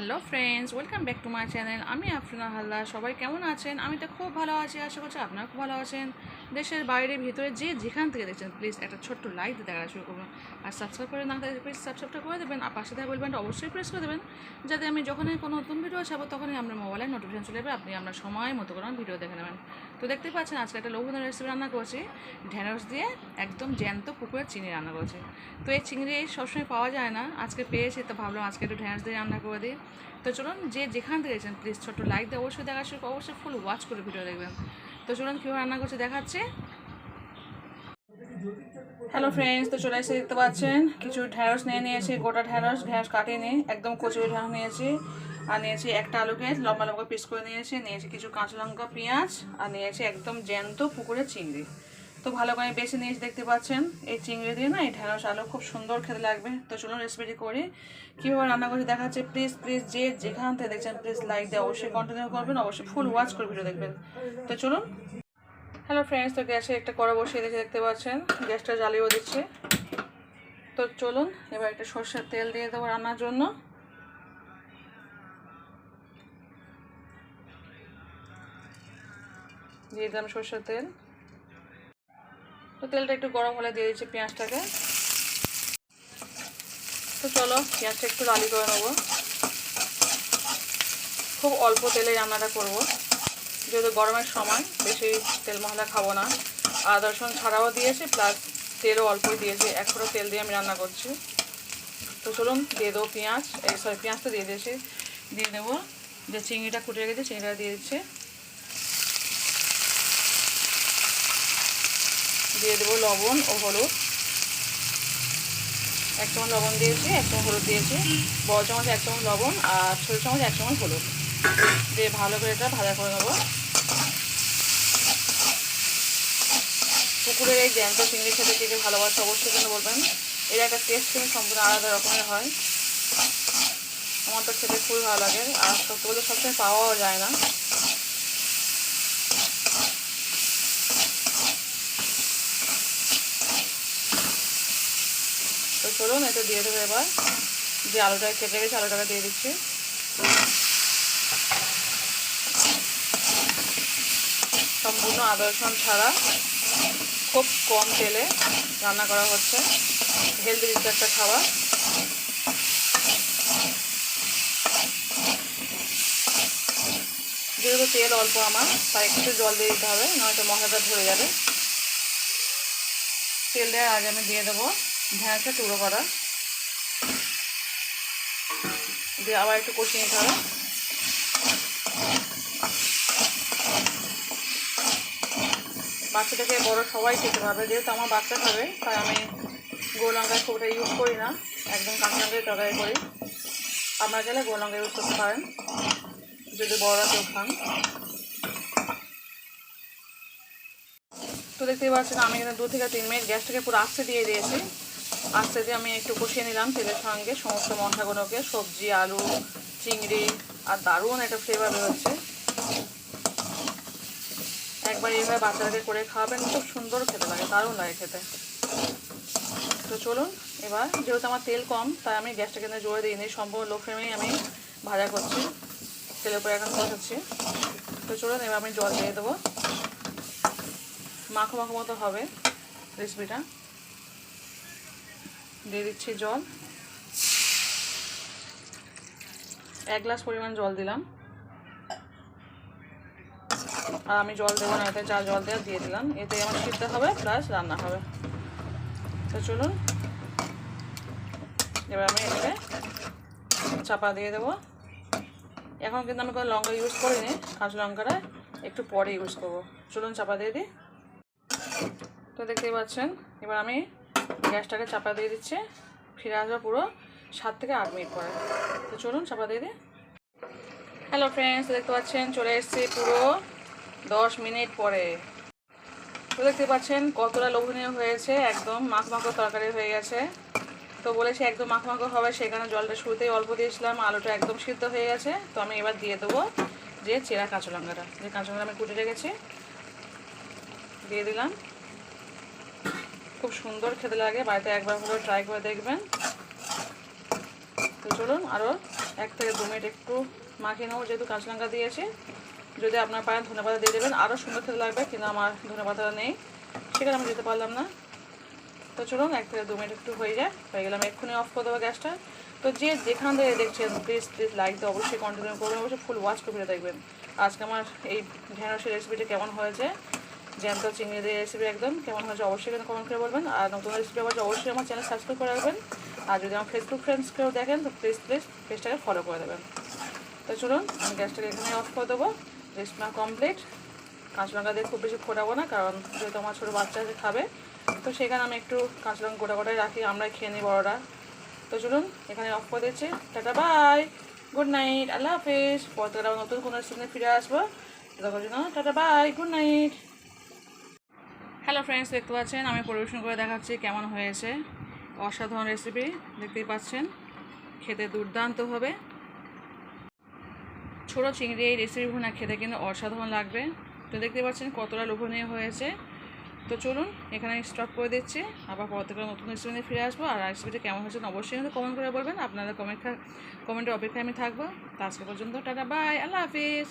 Hello friends, welcome back to my channel. আমি আফরিনা হালদার। সবাই কেমন আছেন? আমি তো খুব ভালো আছি, আশা করছি আপনারা খুব ভালো আছেন। দেশের বাইরে, ভিতরে, যে যেখান থেকে দেখছেন প্লিজ একটা ছোট্ট লাইক দিয়ে দেখা শুরু করুন। আর সাবস্ক্রাইব করে না থাকলে প্লিজ সাবস্ক্রাইবটা করে দেবেন। আর পাশে থাকা বলবেন অবশ্যই প্রেস করে দেবেন, যাতে আমি যখনই কোনো নতুন ভিডিও ছাড়বো তখনই আপনার মোবাইলে নোটিফিকেশন চলে যাবে আপনি আপনার সময় মতো করে ভিডিও দেখে নেবেন। তো দেখতে পাচ্ছেন, আজকে একটা লঘুদার রেসিপি রান্না করছি। ঢেঁড়স দিয়ে একদম জ্যান্ত পুকুরের চিংড়ি রান্না করছি। তো এই চিংড়ি সবসময় পাওয়া যায় না। আজকে পেয়েছি, তো ভাবলাম আজকে একটু ঢেঁড়স দিয়ে রান্না করে দিই। তো চলুন যে যেখান থেকে গেছেন প্লিজ ছোট্ট লাইক দিয়ে অবশ্যই দেখা, শুরু অবশ্যই ফুল ওয়াচ করে ভিডিও দেখবেন। তো চলুন কীভাবে রান্না করছে দেখাচ্ছে। হ্যালো ফ্রেন্ডস তো চলে এসে দেখতে পাচ্ছেন, কিছু ঢ্যাঁড়স নিয়ে নিয়েছি, গোটা ঢ্যাঁড়স ঢেঁড়স কাটিয়ে নিয়ে, একদম কচুরি ঢেঁড়স নিয়েছি, আর নিয়েছি একটা আলুকে লম্বা লম্বা পিস করে নিয়েছি নিয়েছি কিছু কাঁচা লঙ্কা, পেঁয়াজ, আর নিয়েছি একদম জ্যান্ত পুকুরের চিংড়ি। ভালো করে বেছে নিয়েছি দেখতে পাচ্ছেন। এই চিংড়ি দিয়ে না, এই ঢেঁড়স আলু খুব সুন্দর খেতে লাগবে। তো চলুন রেসিপিটি করি। কীভাবে রান্না করছি দেখাচ্ছে। প্লিজ প্লিজ যে যেখান থেকে দেখছেন প্লিজ লাইক দিয়ে অবশ্যই কন্টিনিউ করবেন, অবশ্যই ফুল ওয়াচ করে ভিডিও দেখবেন। তো চলুন। হ্যালো ফ্রেন্ডস তো গ্যাসে একটা কড়া বসিয়ে দিয়েছি, দেখতে পাচ্ছেন। গ্যাসটা জ্বালিয়েও দিচ্ছে। তো চলুন, এবার একটা সর্ষের তেল দিয়ে দেবো রান্নার জন্য। দিয়ে দিলাম সর্ষের তেল। তো তেলটা একটু গরম হলে দিয়ে দিচ্ছি পেঁয়াজটাকে। তো চলো, পেঁয়াজটা একটু লালি করে নেব। খুব অল্প তেলে রান্নাটা করব। যেহেতু গরমের সময়, বেশি তেল মশলা খাব না। আদা, রসুন ছাড়াও দিয়েছি, প্লাস তেলও অল্পই দিয়েছি। ফোঁটা তেল দিয়ে আমি রান্না করছি। তো চলুন, দিয়ে দেবো পেঁয়াজ। এই সরি পেঁয়াজটা দিয়ে দিয়েছি। দিয়ে দেবো যে চিংড়িটা কুটে রেখেছি, চিংড়িটা দিয়ে দিচ্ছি। দিয়ে দেবো লবণ ও হলুদ। এক চামচ লবণ দিয়েছি, এক চামচ হলুদ দিয়েছি। বড় চামচ এক চামচ লবণ আর ছোটো চামচ এক চামচ হলুদ। দিয়ে ভালো করে এটা ভাজা করে নেব। পুকুরের এই জ্যান্ত চিংড়ি খেতে কে ভালোবাসে অবশ্যই কিন্তু বলবেন। এর একটা টেস্ট কিন্তু সম্পূর্ণ আলাদা রকমের হয়। আমার তো খেতে খুবই ভালো লাগে। আর সত্যি বলতে সবসময় পাওয়াও যায় না। চলুন এতে দিয়ে দেবো এবার। যে আলুটা কেটে গেছে, আলুটাকে দিয়ে দিচ্ছি। সম্পূর্ণ আদা রসুন ছাড়া খুব কম তেলে রান্না করা হচ্ছে। হেলদি দিতে একটা খাবার। যেহেতু তেল অল্প আমার, তাই একটু জল দিয়ে দিতে হবে, নয়তো মশলাটা ধরে যাবে। তেল দেওয়ার আগে আমি দিয়ে দেবো। ঢ্যাঁড়সটা টুকরো করা দিয়ে আবার একটু কষিয়ে নিতে হবে। বাচ্চাটাকে বড় সবাই খেতে পারবে। যেহেতু আমার বাচ্চা খাবে, তাই আমি গোল লঙ্কায় ইউজ করি না। একদম কাঁচা লঙ্কায় তরকারি করি। আপনারা গোল লঙ্কা ইউজ করতে পারেন, যদি বড়রা কেউ খান। তো দেখতেই পাচ্ছেন, আমি এখানে দু থেকে তিন মিনিট গ্যাসটাকে পুরো আস্তে দিয়ে দিয়েছি। আস্তে দিয়ে আমি একটু কষিয়ে নিলাম তেলের সঙ্গে সমস্ত মশলাগুলোকে, সবজি, আলু, চিংড়ি আর দারুণ একটা ফ্লেভার বেরোচ্ছে। একবার এইভাবে বাচ্চাদেরকে করে খাওয়াবেন, খুব সুন্দর খেতে লাগে, দারুণ লাগে খেতে। তো চলুন, এবার যেহেতু আমার তেল কম, তাই আমি গ্যাসটা কিন্তু জোরে দিইনি সম্পূর্ণ লো ফ্লেমেই আমি ভাজা করছি, তেলের উপরে এখন কষাচ্ছি। তো চলুন, এবার আমি জল দিয়ে দেবো। মাখো মাখো মতো হবে রেসিপিটা দিয়ে দিচ্ছি জল। এক গ্লাস পরিমাণ জল দিলাম। আর আমি জল দেবো না, এতে যা জল দেওয়া দিয়ে দিলাম। এতে আমার সিদ্ধ হবে, প্লাস রান্না হবে। তো চলুন, এবার আমি এটাকে চাপা দিয়ে দেবো। এখন কিন্তু আমি কোনো লঙ্কা ইউজ করিনি, কাঁচা লঙ্কাটা একটু পরে ইউজ করব। চলুন, চাপা দিয়ে দিই। তো দেখতেই পাচ্ছেন, এবার আমি গ্যাসটাকে চাপা দিয়ে দিচ্ছি। ফিরে আসব পুরো সাত থেকে আট মিনিট পরে। তো চলুন, চাপা দিয়ে দিই। হ্যালো ফ্রেন্ডস দেখতে পাচ্ছেন, চলে এসেছি পুরো দশ মিনিট পরে। তো দেখতে পাচ্ছেন, কতটা লোভনীয় হয়েছে, একদম মাখ মাখো তরকারি হয়ে গেছে। তো বলেছি একদম মাখ মাখো হবে, সেখানে জলটা শুরুতেই অল্প দিয়েছিলাম, আলুটা একদম সিদ্ধ হয়ে গেছে। তো আমি এবার দিয়ে দেবো যে চেরা কাঁচা লঙ্কাটা। যে কাঁচা লঙ্কা আমি কুটে রেখেছি, দিয়ে দিলাম। খুব সুন্দর খেতে লাগে, বাড়িতে একবার হলেও ট্রাই করে দেখবেন। তো চলুন আরও এক থেকে দু মিনিট একটু মাখিয়ে নেব, যেহেতু কাঁচা লঙ্কা দিয়েছি। যদি আপনার পায়ে ধনে পাতা দিয়ে দেবেন আরও সুন্দর খেতে লাগবে, কিন্তু আমার ধনে পাতাটা নেই, সেখানে আমি দিতে পারলাম না। তো চলুন এক থেকে দু মিনিট একটু হয়ে যায় হয়ে গেলাম এক্ষুনি অফ করে দেবো গ্যাসটা। তো যে যেখান থেকে দেখছেন প্লিজ প্লিজ লাইক দিয়ে অবশ্যই কন্টিনিউ করবেন, অবশ্যই ফুল ওয়াচ করে দেখবেন। আজকে আমার এই ঢেঁড়সের রেসিপিটা কেমন হয়েছে জ্যান্ত চিংড়ি দিয়ে রেসিপি একদম। কেমন হয়েছে অবশ্যই কিন্তু কমেন্ট করে বলবেন। আর নতুন রেসিপি আবার অবশ্যই আমার চ্যানেল সাবস্ক্রাইব করে রাখবেন। আর যদি আমার ফেসবুক ফ্রেন্ডস কেউ দেখেন, তো প্লিজ প্লিজ পেজটাকে ফলো করে দেবেন। তো চলুন, আমি গ্যাসটাকে এখানে অফ করে দেবো। রেসিপি কমপ্লিট কাঁচা লঙ্কা দিয়ে খুব বেশি ফোটাবো না, কারণ যেহেতু আমার ছোটো বাচ্চা আছে, খাবে। তো সেখানে আমি একটু কাঁচা লঙ্কা গোটা গোটাই রাখি, আমরাই খেয়ে নিই বড়রা। তো চলুন, এখানে অফ করে দিচ্ছি। Tata bye good night Allah হাফিজ। পরে নতুন কোনো রেসিপি ফিরে আসব। Tata bye good night hello friends দেখতে পাচ্ছেন? আমি পরিবেশন করে দেখাচ্ছি কেমন হয়েছে। অসাধারণ রেসিপি দেখতেই পাচ্ছেন? খেতে দুর্দান্ত হবে। ছোটো চিংড়ি এই রেসিপি ভুনা খেতে কিন্তু অসাধারণ লাগবে। তো দেখতে পাচ্ছেন কতটা লোভনীয় হয়েছে। তো চলুন, এখানে স্টপ করে দিচ্ছি। আবার পরবর্তীকালে নতুন রেসিপি নিয়ে ফিরে আসব। আর রেসিপিটা কেমন হয়েছে অবশ্যই কিন্তু কমেন্ট করে বলবেন। আপনাদের কমেন্ট কমেন্টের অপেক্ষায় আমি থাকব। তো আজকে পর্যন্ত টাটা বাই আল্লাহ হাফিজ।